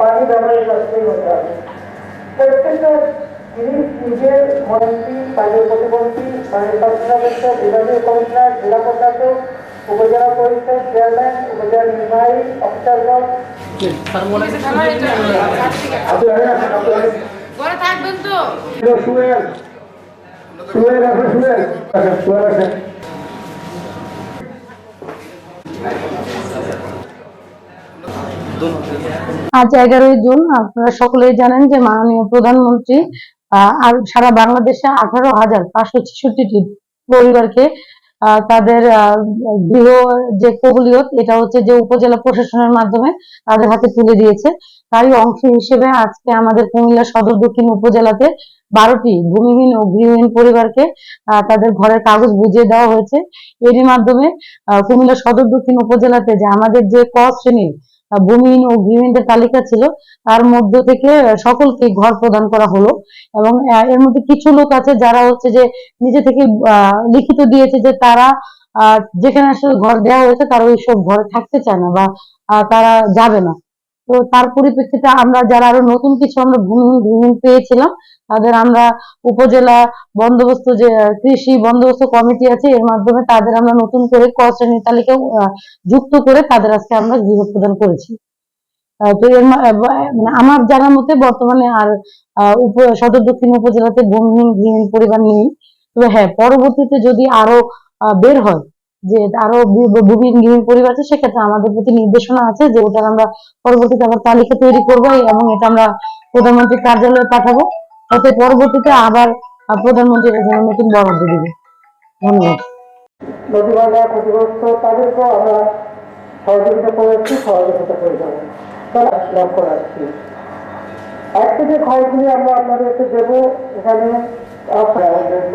পানি ব্যবহারের সচেতন হতে হবে। প্রত্যেকটা জিনিস নিজের মন্ত্রী বাড়ির প্রতিমন্ত্রী স্বাস্থ্য বিভাগীয় কমিশনার জেলা প্রশাসক উপজেলা পরিষদ চেয়ারম্যান উপজেলা নির্বাহী অফিসারগণ। ঘরে থাকবেন তো। শুয়েন শুয়েন আপনি শুয়েন আচ্ছা শুয়ে রাখেন আজ এগারোই জুন, আপনারা সকলেই জানেন যে মাননীয় প্রধানমন্ত্রী আর সারা বাংলাদেশে আঠারো হাজার পাঁচশো ছেষট্টিটি পরিবারকে তাদের গৃহ যে কবুলিয়ত, এটা হচ্ছে যে উপজেলা প্রশাসনের মাধ্যমে তাদের হাতে তুলে দিয়েছে। তারই অংশ হিসেবে আজকে আমাদের কুমিল্লা সদর দক্ষিণ উপজেলাতে বারোটি ভূমিহীন ও গৃহহীন পরিবারকে তাদের ঘরের কাগজ বুঝিয়ে দেওয়া হয়েছে। এরই মাধ্যমে কুমিল্লা সদর দক্ষিণ উপজেলাতে যে আমাদের যে ক শ্রেণির ভূমিহীন ও গৃহহীনদের তালিকা ছিল। তার মধ্য থেকে সকলকে ঘর প্রদান করা হলো এবং এর মধ্যে কিছু লোক আছে যারা হচ্ছে যে নিজে থেকে লিখিত দিয়েছে যে তারা আহ, যেখানে আসলে ঘর দেওয়া হয়েছে তারা ওইসব ঘরে থাকতে চায় না বা তারা যাবে না। তো তার পরিপ্রেক্ষিতে আমরা যারা আরও নতুন কিছু আমরা ভূমিহীন গৃহহীন পেয়েছিলাম, তাদের আমরা উপজেলা বন্দোবস্ত যে, কৃষি বন্দোবস্ত কমিটি আছে, এর মাধ্যমে তাদের আমরা নতুন করে ক শ্রেণির তালিকা যুক্ত করে তাদের আজকে আমরা গৃহ প্রদান করেছি। তো এর মানে আমার জানার মতে বর্তমানে আর সদর দক্ষিণ উপজেলাতে ভূমিহীন গৃহহীন পরিবার নেই। তবে হ্যাঁ পরবর্তীতে যদি আরও বের হয় যে আরও ভূ- ভূমিহীন গৃহহীন পরিবার আছে, সেক্ষেত্রে আমাদের প্রতি নির্দেশনা আছে যে ওটার আমরা পরবর্তীতে আবার তালিকা তৈরি করব এবং এটা আমরা প্রধানমন্ত্রীর কার্যালয়ে পাঠাবো। যাতে পরবর্তীতে আবার প্রধানমন্ত্রী নতুন বরাদ্দ দিবে। ধন্যবাদ। নদীবান্ধা ক্ষতিগ্রস্ত তাদেরকেও আমরা সহযোগিতা করেছি সহযোগিতা করে যাব। লক্ষ্য রাখছি এক থেকে খবরগুলি আমরা আপনাদেরকে দেবো, এখানে আপনারা দেখব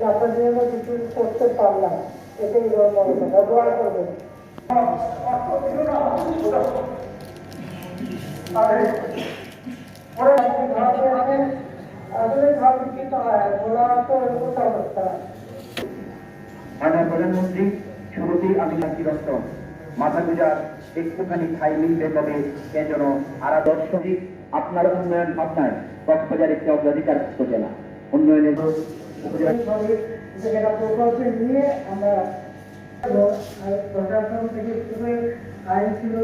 জন্য কিছু করতে পারলাম। এটাই করবেন। মাননীয় প্রধানমন্ত্রী, শুরুতেই আমি শান্তিরস্ত মাথা গুজার একটুখানি খাই মিলবে তবে এ যেন আরা দর্শক আপনার উন্নয়ন ভাবনায় কক্সবাজার একটি অগ্রাধিকার উপজেলা উন্নয়নের সেটা প্রকল্পে নিয়ে আমরা প্রশাসন থেকে শুরু করে আইন ছিল